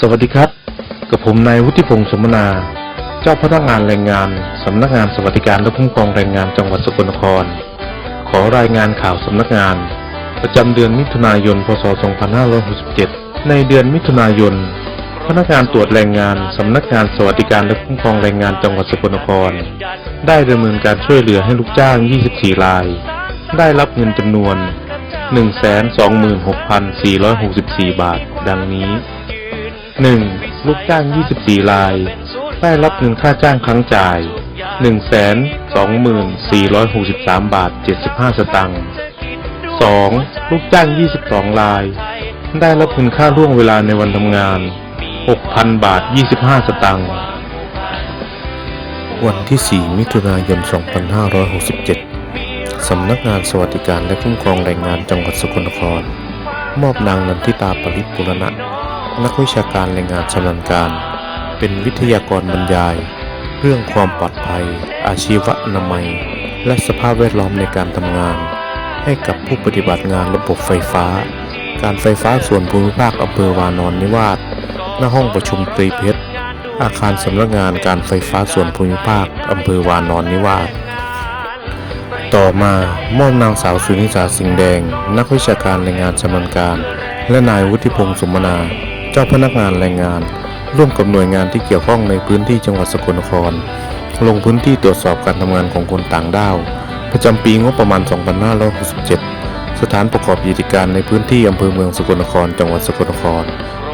สวัสดีครับ กับผมนายวุฒิพงศ์สมนา เจ้าพนักงานแรงงาน สำนักงานสวัสดิการและคุ้มครองแรงงานจังหวัดสกลนคร ขอรายงานข่าวสำนักงาน ประจำเดือนมิถุนายน พศ 2567 ในเดือนมิถุนายน พนักงานตรวจแรงงาน สำนักงานสวัสดิการและคุ้มครองแรงงานจังหวัดสกลนคร ได้ดำเนินการช่วยเหลือให้ลูกจ้าง 24 ราย ได้รับเงินจำนวน 126,464 บาท ดังนี้ 1. ลูกจ้าง 24 ราย ได้รับเงินค่าจ้างครั้งจ่าย 124,463 บาท 75 สตางค์ 2. ลูกจ้าง 22 ราย ได้รับเงินค่าล่วงเวลาในวันทำงาน 6,000 บาท 25 สตางค์ วันที่ 4 มิถุนายน 2567 สำนักงานสวัสดิการและคุ้มครองแรงงานจังหวัดสกลนคร มอบนางนันทิตาปริปุรณะ นักวิชาการแรงงานชำนาญการ เป็นวิทยากรบรรยาย เรื่องความปลอดภัย อาชีวอนามัย และสภาพแวดล้อมในการทำงาน ให้กับผู้ปฏิบัติงานระบบไฟฟ้า การไฟฟ้าส่วนภูมิภาคอำเภอวานอนนิวาสหน้าห้องประชุมตรีเพชร อาคารสำนักงานการไฟฟ้าส่วนภูมิภาคอำเภอวานอนนิวาสต่อมามอบนางสาวสุนิสาสิงห์แดง นักวิชาการแรงงานชำนาญการ และนายวุฒิพงศ์สุมนา จ้าพนักงานแรงงาน ร่วมกับหน่วยงานที่เกี่ยวข้องในพื้นที่จังหวัดสกลนคร ลงพื้นที่ตรวจสอบการทำงานของคนต่างด้าว ประจำปีงบประมาณ 2567 สถานประกอบกิจการในพื้นที่อำเภอเมืองสกลนคร จังหวัดสกลนคร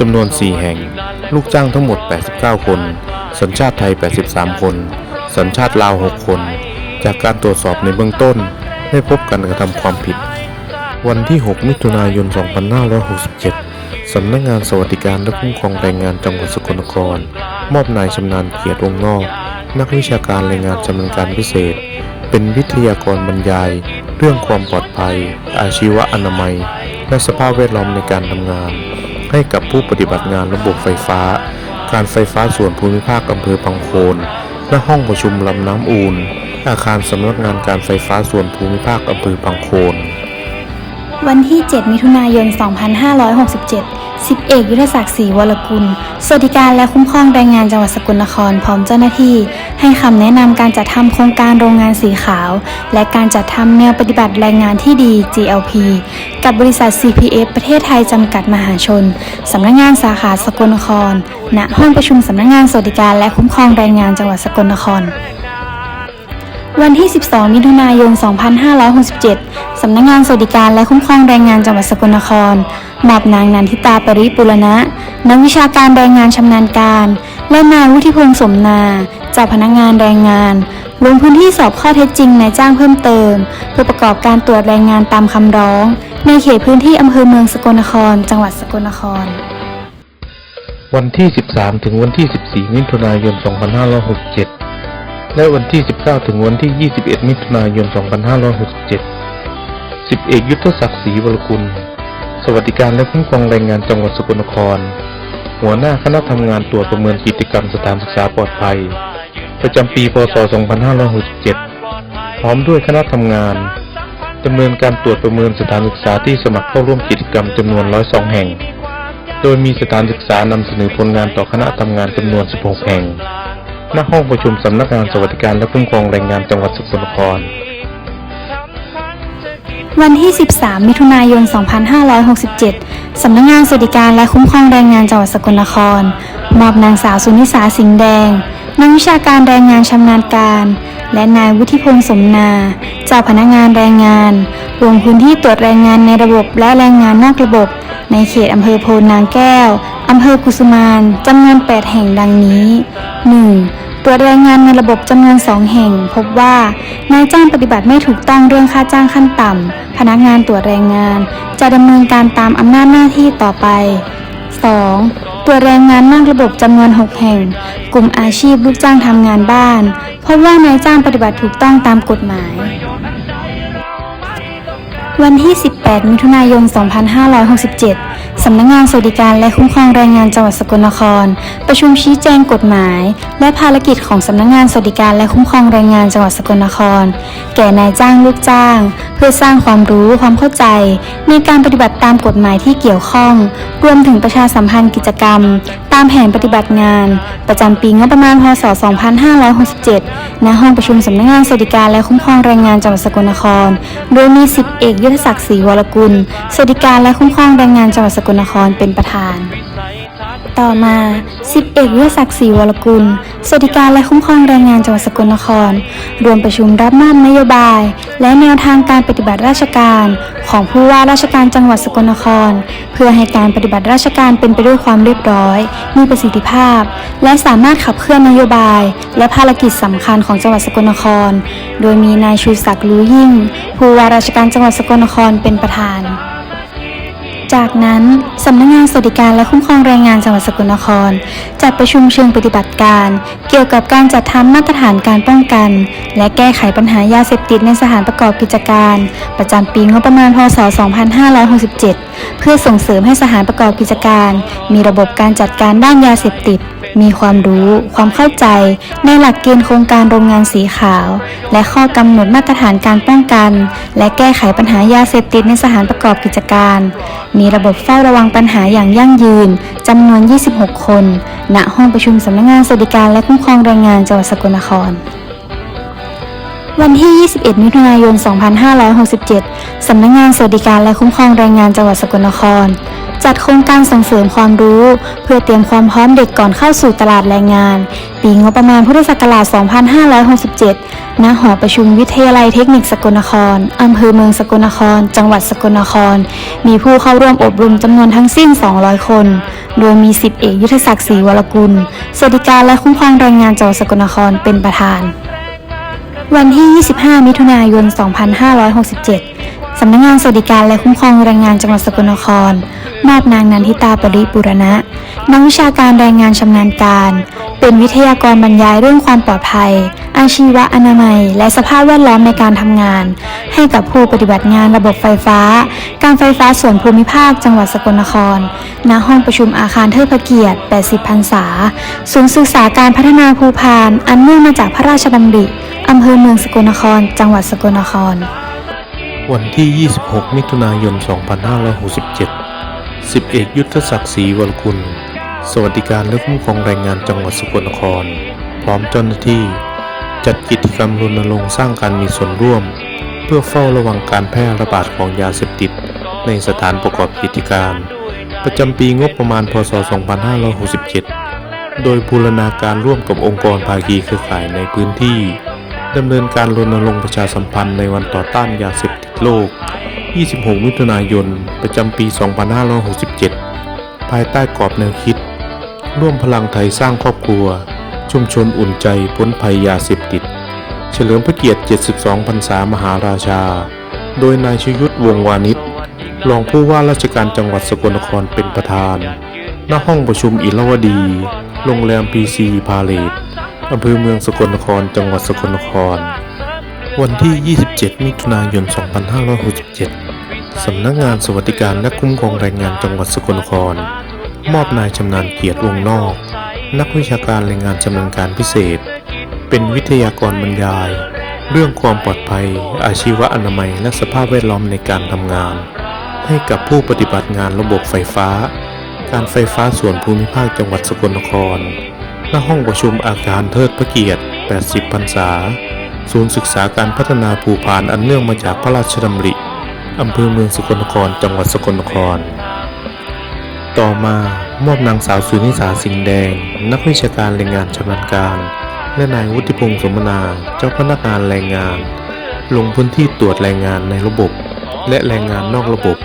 จำนวน 4 แห่ง ลูกจ้างทั้งหมด 89 คน สัญชาติไทย 83 คน สัญชาติลาว 6 คน จากการตรวจสอบในเบื้องต้นไม่พบการกระทำความผิด วันที่ 6 มิถุนายน 2567 สำนักงานสวัสดิการและคุ้มครองแรงงานจังหวัดสกลนคร มอบนายชำนาญเกียรติวงนอก นักวิชาการแรงงานชำนาญการพิเศษ เป็นวิทยากรบรรยาย เรื่องความปลอดภัย อาชีวอนามัย และสภาพแวดล้อมในการทำงาน ให้กับผู้ปฏิบัติงานระบบไฟฟ้า การไฟฟ้าส่วนภูมิภาคอำเภอพังโคนณห้องประชุมลำน้ำอูนอาคารสำนักงานการไฟฟ้าส่วนภูมิภาคอำเภอพังโคนวันที่ 7 มิถุนายน 2567 สิบเอกยุทธศักดิ์ศรีวรกุล สวัสดิการและคุ้มครองแรงงานจังหวัดสกลนครพร้อมเจ้าหน้าที่ ให้คำแนะนำการจัดทำโครงการโรงงานสีขาว และการจัดทำแนวปฏิบัติแรงงานที่ดี GLP กับบริษัท CPF ประเทศไทยจำกัดมหาชนสำนักงานสาขาสกลนคร ณ ห้องประชุมสำนักงานสวัสดิการและคุ้มครองแรงงานจังหวัดสกลนคร วันที่ 12 มิถุนายน 2567 สำนักงานสวัสดิการและคุ้มครองแรงงานจังหวัดสกลนคร มอบนางนันทิตาปริปุรณะ นักวิชาการแรงงานชำนาญการ และนายวุฒิพงศ์สมนาจ้าพนักงานแรงงาน ลงพื้นที่สอบข้อเท็จจริงนายจ้างเพิ่มเติม เพื่อประกอบการตรวจแรงงานตามคำร้อง ในเขตพื้นที่อำเภอเมืองสกลนคร จังหวัดสกลนคร วันที่ 13 ถึงวันที่ 14 มิถุนายน 2567 และวันที่ 19 ถึงวันที่ 21 มิถุนายน 2567สิบเอกยุทธศักดิ์ศรีวรกุล สวัสดิการและคุ้มครองแรงงานจังหวัดสกลนคร หัวหน้าคณะทำงานตรวจประเมินกิจกรรมสถานศึกษาปลอดภัย ประจำปีพศ 2567 พร้อมด้วยคณะทำงานดำเนินการตรวจประเมินสถานศึกษาที่สมัครเข้าร่วมกิจกรรมจำนวน 102 แห่ง โดยมีสถานศึกษานำเสนอผลงานต่อคณะทำงานจำนวน 16 แห่ง ณห้องประชุมสำนักงานสวัสดิการและคุ้มครองแรงงานจังหวัดสกลนคร วันที่ 13 มิถุนายน 2567 สำนักงานสวัสดิการและคุ้มครองแรงงานจังหวัดสกลนคร มอบนางสาวสุนิสาสิงห์แดง นักวิชาการแรงงานชำนาญการ และนายวุฒิพงศ์สมนา เจ้าพนักงานแรงงานลงพื้นที่ตรวจแรงงานในระบบและแรงงานนอกระบบ ในเขตอำเภอโพนางแก้ว อำเภอกุสุมานจำนวน 8 แห่งดังนี้ 1. ตรวจแรงงานในระบบจำนวน 2 แห่ง พบว่านายจ้างปฏิบัติไม่ถูกต้องเรื่องค่าจ้างขั้นต่ำ พนักงานตรวจแรงงาน จะดำเนินการตามอำนาจหน้าที่ต่อไป 2. ตรวจแรงงานนอกระบบจำนวน 6 แห่ง กลุ่มอาชีพลูกจ้างทำงานบ้าน พบว่านายจ้างปฏิบัติถูกต้องตามกฎหมาย วันที่ 18 มิถุนายน 2567 สำนักงานสวัสดิการและคุ้มครองแรงงานจังหวัดสกลนคร ประชุมชี้แจงกฎหมาย และภารกิจของสำนักงานสวัสดิการและคุ้มครองแรงงานจังหวัดสกลนคร แก่นายจ้างลูกจ้าง เพื่อสร้างความรู้ความเข้าใจ ในการปฏิบัติตามกฎหมายที่เกี่ยวข้อง รวมถึงประชาสัมพันธ์กิจกรรมามแผนปฏิบัติงาน ประจำปีงบประมาณพศ 2567 ณ ห้องประชุมสำนักงานสวัสดิการและคุ้มครองแรงงานจังหวัดสกลนคร โดยมีสิบเอกยุทธศักดิ์ศรีวรกุลสวัสดิการและคุ้มครองแรงงานจังหวัดสกลนครเป็นประธาน ต่อมาสิบเอกวิศักดิ์ศรีวรกุลสวัสดิการและคุ้มครองแรงงานจังหวัดสกลนคร รวมประชุมรับมอบนโยบาย และแนวทางการปฏิบัติราชการ ของผู้ว่าราชการจังหวัดสกลนคร เพื่อให้การปฏิบัติราชการเป็นไปด้วยความเรียบร้อย มีประสิทธิภาพ และสามารถขับเคลื่อนนโยบาย และภารกิจสำคัญของจังหวัดสกลนคร โดยมีนายชูศักดิ์รู้ยิ่ง ผู้ว่าราชการจังหวัดสกลนครเป็นประธาน จากนั้น สำนักงานสวัสดิการและคุ้มครองแรงงานจังหวัดสกลนคร จัดประชุมเชิงปฏิบัติการ เกี่ยวกับการจัดทำมาตรฐานการป้องกัน และแก้ไขปัญหายาเสพติดในสถานประกอบกิจการ ประจำปีงบประมาณพศ 2567 เพื่อส่งเสริมให้สถานประกอบกิจการ มีระบบการจัดการด้านยาเสพติด มีความรู้ ความเข้าใจ ในหลักเกณฑ์โครงการโรงงานสีขาว และข้อกำหนดมาตรฐานการป้องกัน และแก้ไขปัญหายาเสพติดในสถานประกอบกิจการ มีระบบเฝ้าระวังปัญหาอย่างยั่งยืนจำนวน 26 คน ณ ห้องประชุมสำนักงานสวัสดิการและคุ้มครองแรงงานจังหวัดสกลนครวันที่ 21 มิถุนายน 2567 สำนักงานสวัสดิการและคุ้มครองแรงงานจังหวัดสกลนคร จัดโครงการส่งเสริมความรู้ เพื่อเตรียมความพร้อมเด็กก่อนเข้าสู่ตลาดแรงงาน ปีงบประมาณพุทธศักราช 2567 ณ หอประชุมวิทยาลัยเทคนิคสกลนคร อำเภอเมืองสกลนคร จังหวัดสกลนคร มีผู้เข้าร่วมอบรมจำนวนทั้งสิ้น 200 คน โดยมี 10 เอกยุทธศักดิ์ศรีวรกุล สวัสดิการและคุ้มครองแรงงานจังหวัดสกลนครเป็นประธาน วันที่ 25 มิถุนายน 2567 สำนักงานสวัสดิการและคุ้มครองแรงงานจังหวัดสกลนคร มอบนางนันทิตาปริปุรณะ นักวิชาการแรงงานชำนาญการ เป็นวิทยากรบรรยายเรื่องความปลอดภัย อาชีวะอนามัย และสภาพแวดล้อมในการทำงาน ให้กับผู้ปฏิบัติงานระบบไฟฟ้า การไฟฟ้าส่วนภูมิภาคจังหวัดสกลนคร ณ ห้องประชุมอาคารเทิดพระเกียรติ 80 พรรษา ศูนย์ศึกษาการพัฒนาภูพาน อันเนื่องมาจากพระราชดำริอำเภอเมืองสกลนคร จังหวัดสกลนคร วันที่ 26 มิถุนายน 2567 สิบเอกยุทธศักดิ์ศรีวรกุลสวัสดิการและคุ้มครองแรงงานจังหวัดสกลนคร พร้อมเจ้าหน้าที่ จัดกิจกรรมรณรงค์สร้างการมีส่วนร่วม เพื่อเฝ้าระวังการแพร่ระบาดของยาเสพติด ในสถานประกอบกิจการ ประจำปีงบประมาณพศ 2567 โดยบูรณาการร่วมกับองค์กรภาคีเครือข่ายในพื้นที่ดำเนินการรณรงค์ประชาสัมพันธ์ในวันต่อต้านยาเสพติดโลก 26 มิถุนายน ประจำปี 2567 ภายใต้กรอบแนวคิด ร่วมพลังไทยสร้างครอบครัว ชุมชนอุ่นใจพ้นภัยยาเสพติด เฉลิมพระเกียรติ 72 พรรษามหาราชา โดยนายชยุทธวงวานิชรองผู้ว่าราชการจังหวัดสกลนครเป็นประธาน ณ ห้องประชุมอิรวดี โรงแรมพีซีพาเลตอำเภอเมืองสกลนคร จังหวัดสกลนคร วันที่ 27 มิถุนายน 2567 สำนักงานสวัสดิการและคุ้มครองแรงงานจังหวัดสกลนคร มอบนายชำนาญเกียรติวงนอก นักวิชาการแรงงานชำนาญการพิเศษ เป็นวิทยากรบรรยาย เรื่องความปลอดภัย อาชีวะอนามัย และสภาพแวดล้อมในการทำงาน ให้กับผู้ปฏิบัติงานระบบไฟฟ้า การไฟฟ้าส่วนภูมิภาคจังหวัดสกลนครณห้องประชุมอาคารเทิดพระเกียรติ 80 พรรษา ศูนย์ศึกษาการพัฒนาภูพานอันเนื่องมาจากพระราชดำริ อำเภอเมืองสกลนคร จังหวัดสกลนคร ต่อมามอบนางสาวสุนิสาสิงห์แดง นักวิชาการแรงงานชำนาญการ และนายวุฒิพงศ์สมนา เจ้าพนักงานแรงงาน ลงพื้นที่ตรวจแรงงานในระบบ และแรงงานนอกระบบ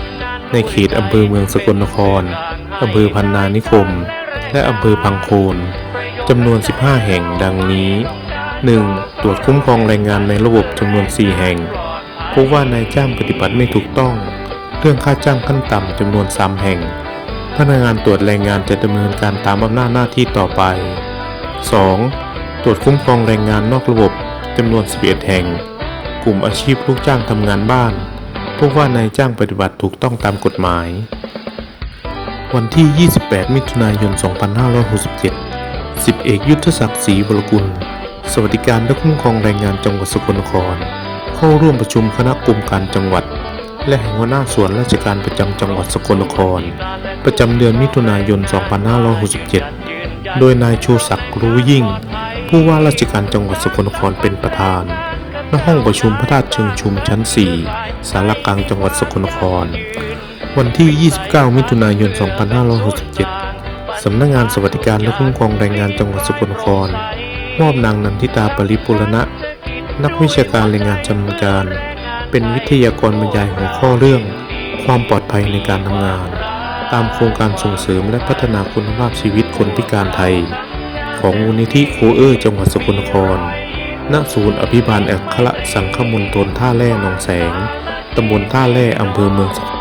ในเขตอำเภอเมืองสกลนคร อำเภอพันนานิคม และอำเภอพังโคนจำนวน 15 แห่งดังนี้ 1. ตรวจคุ้มครองแรงงานในระบบจำนวน 4 แห่งพบว่านายจ้างปฏิบัติไม่ถูกต้อง เรื่องค่าจ้างขั้นต่ำจำนวน 3 แห่ง พนักงานตรวจแรงงานจะดำเนินการตามอำนาจหน้าที่ต่อไป 2. ตรวจคุ้มครองแรงงานนอกระบบจำนวน 11 แห่ง กลุ่มอาชีพลูกจ้างทำงานบ้านพบว่านายจ้างปฏิบัติถูกต้องตามกฎหมาย วันที่ 28 มิถุนายน 2567สิบเอกยุทธศักดิ์ศรีวรกุล สวัสดิการและคุ้มครองแรงงานจังหวัดสกลนคร เข้าร่วมประชุมคณะกรรมการจังหวัด และหัวหน้าส่วนราชการประจำจังหวัดสกลนคร ประจำเดือนมิถุนายน 2567 โดยนายชูศักดิ์รู้ยิ่ง ผู้ว่าราชการจังหวัดสกลนครเป็นประธานณห้องประชุมพระธาตุเชิงชุมชั้น 4 สารกลางจังหวัดสกลนคร วันที่ 29 มิถุนายน 2567 สำนักงานสวัสดิการและคุ้มครองแรงงานจังหวัดสกลนคร มอบนางนันทิตาปริปุรณะ นักวิชาการแรงงานชำนาญการ เป็นวิทยากรบรรยายหัวข้อเรื่อง ความปลอดภัยในการทำงาน ตามโครงการส่งเสริมและพัฒนาคุณภาพชีวิตคนพิการไทย ของมูลนิธิโคเออร์จังหวัดสกลนคร ณ ศูนย์อภิบาลอัครสังฆมณฑลท่าแร่หนองแสง ตำบลท่าแร่อำเภอเมืองสก